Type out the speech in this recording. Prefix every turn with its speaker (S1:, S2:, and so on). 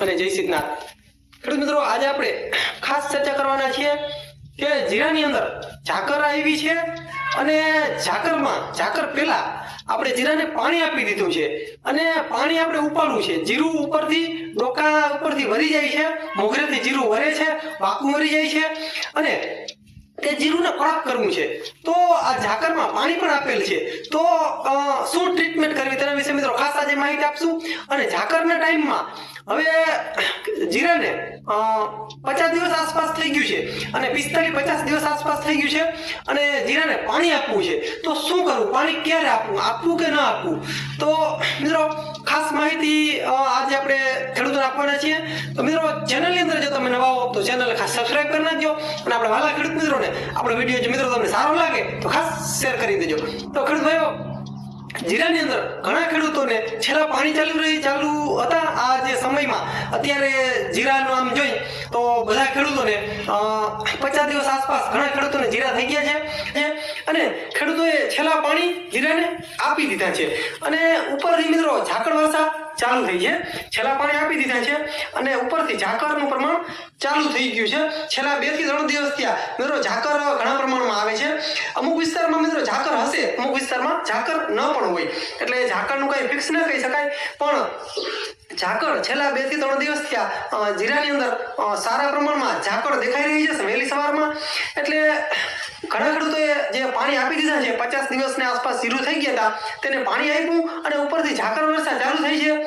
S1: અને જય સિદ્ધનાથ. ખેડૂત મિત્રો, આજે આપણે ખાસ ચર્ચા કરવાના છીએ કે જીરાની અંદર ઝાકર આવી છે અને ઝાકરમાં, ઝાકર પહેલા આપણે જીરાને પાણી આપી દીધું છે અને પાણી આપણે ઉપાડવું છે. જીરું ઉપરથી, ડોકા ઉપરથી વરી જાય છે, મોગરેથી જીરું વરે છે, વાકું વરી જાય છે અને તે જીરુંને ખોરાક કરવું છે. તો આ ઝાકરમાં પાણી પણ આપેલ છે. તો શું ટ્રીટમેન્ટ કરવી તેના વિશે મિત્રો ખાસ આજે માહિતી આપશું. અને ઝાકરના ટાઈમમાં હવે જીરાને પચાસ દિવસ આસપાસ થઈ ગયું છે. અને પિસ્તાલીસ, પચાસ દિવસ આસપાસ થઈ ગયું છે. અને જીરાને પાણી આપવું છે. તો શું કરવું? પાણી ક્યારે આપવું? આપવું કે ન આપવું? તો, મિત્રો, ખાસ માહિતી આપવાના છીએ. તો મિત્રો ચેનલની અંદર જો તમે નવા હો તો ચેનલ ખાસ સબસ્ક્રાઇબ કરી નાખજો. અને આપણા વાલા ખેડૂત મિત્રોને, આપણો વીડિયો જો મિત્રો તમને સારો લાગે, તો ખાસ શેર કરી દેજો. તો ખેડૂત ભાઈઓ, જીરાની અંદર ઘણા ખેડૂતોને છેલ્લા પાણી ચાલુ રહી, ચાલુ હતા આ જે સમયમાં. અત્યારે જીરાનું આમ જોઈ, તો બધા ખેડૂતોને પચાસ દિવસ આસપાસ ઘણા ખેડૂતોને જીરા થઈ ગયા છે. અને ખેડૂતોએ છેલ્લા પાણી, જીરાને આપી દીધા છે. અને ઉપરથી મિત્રો ઝાકળ વર્ષા ચાલુ થઈ છે. છેલ્લા પાણી આપી દીધા છે. અને ઉપરથી ઝાકળનું પ્રમાણ ચાલુ થઈ ગયું છે. છેલ્લા બેથી ત્રણ દિવસ થયા મિત્રો ઝાકર ઘણા પ્રમાણમાં આવે છે. અમુક વિસ્તારમાં મિત્રો ઝાકર હશે, અમુક વિસ્તારમાં ઝાકર ન પણ હોય. એટલે ઝાકરનું કઈ ફિક્સ ન કહી શકાય. પણ ઝાકળ છેલ્લા બેથી ત્રણ દિવસ થયા જીરાની અંદર સારા પ્રમાણમાં ઝાકળ દેખાઈ રહી છે વહેલી સવારમાં. એટલે ઘણા ખેડૂતોએ જે પાણી આપી દીધા છે, પચાસ દિવસની આસપાસ જીરું થઈ ગયા હતા, તેને પાણી આપ્યું અને ઉપરથી ઝાકળ વરસાદ ચાલુ થઈ છે.